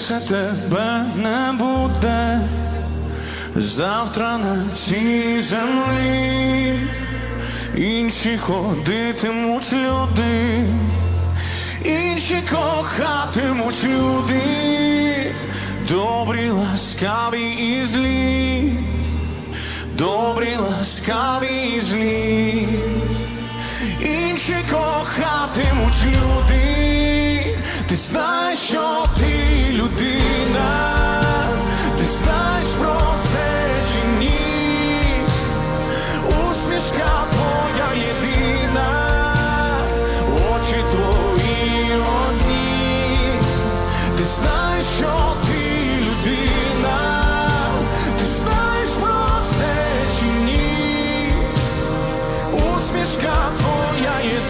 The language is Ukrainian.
більше тебе не буде. Завтра на цій землі інші ходитимуть люди, інші кохатимуть люди, добрі, ласкаві і злі, добрі, ласкаві і злі, інші кохатимуть люди, ти знаєш, що знаєш про це чи ні, усмішка твоя єдина, очі твої одні, ти знаєш, що ти людина, ти знаєш про це чи ні, усмішка твоя єдина.